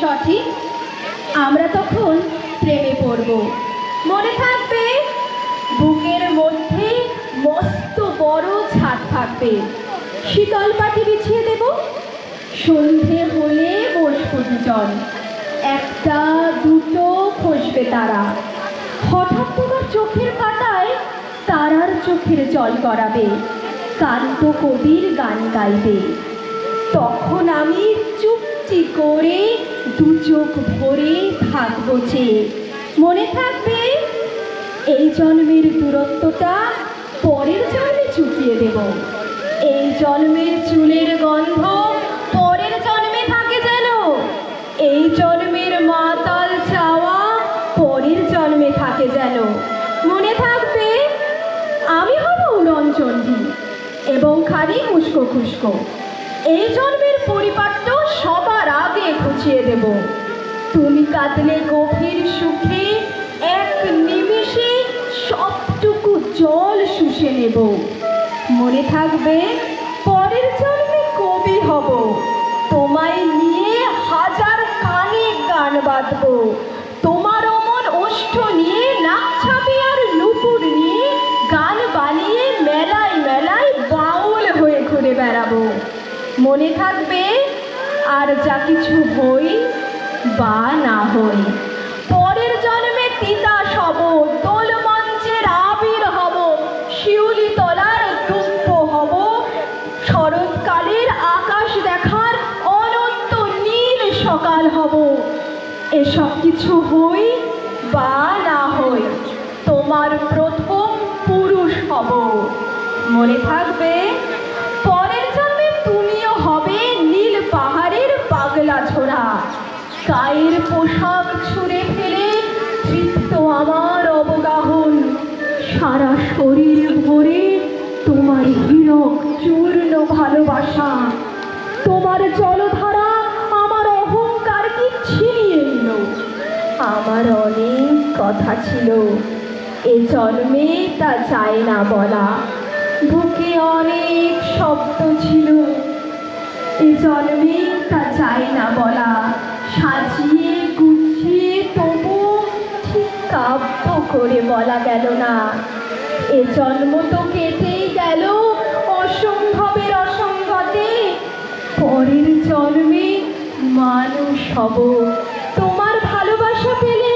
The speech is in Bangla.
সঠিক? আমরা তখন প্রেমে পড়ব। মনে থাকবে, বুকের মধ্যে মস্ত বড় ছাদ থাকবে। শীতল পাটি বিছিয়ে দেব। সন্ধে হলে বসবো দুজন একটা, দুটো খসবে তারা। হঠাৎ তোমার চোখের পাতায় তারার চোখের জল করাবে কান্ত কবির গান গাইবে। তখন আমি চুপচি করে দু চোখ ভরে থাকব চেয়ে মনে থাকবে, এই জন্মের দূরত্বটা পরের জন্মে চুকিয়ে দেব। এই জন্মের চুলের গন্ধ পরের জন্মে থাকে যেন। এই জন্মের মাতাল চাওয়া পরের জন্মে থাকে যেন। মনে থাকবে, আমি হব উলঞ্চণ্ডী এবং খালি উস্কো খুস্কো। এই জন্মের পরিপাট্য সবার আগে খুঁচিয়ে দেব। তুমি কাঁদলে গভীর সুখে, এক নিমিষে সবটুকু জল শুষে নেব। মনে থাকবে, পরের জন্মে কবি হব। তোমায় নিয়ে হাজার কানে গান বাঁধবো মনে থাকবে আর যা কিছু হই বা না হই। পরের জন্মে তিতাস সব, দোল মঞ্চের আবির হব, শিউলি তলার দুপ্প হব। শরৎকালের আকাশ দেখার অনন্ত নীল সকাল হব। এসব কিছু হই বা না হই, তোমার প্রথম পুরুষ হব। মনে থাকবে ছোড়া গায়ের পোশাক ছুঁড়ে ফেলে তৃপ্ত আমার অবগাহন। সারা শরীর ভরে তোমার হীরক চূর্ণ ভালোবাসা। তোমার জলধারা আমার অহংকারকে ছিনিয়ে নিল। আমার অনেক কথা ছিল। এ জন্মে তা চায় না বলা। বুকে অনেক শব্দ ছিল। এ জন্মে তা যায় না বলা। সাজিয়ে গুছিয়ে ঠিক কাব্য করে বলা গেল না। এ জন্ম তো কেটেই গেল অসম্ভবের জন্মে মানুষ হব। তোমার ভালোবাসা পেলে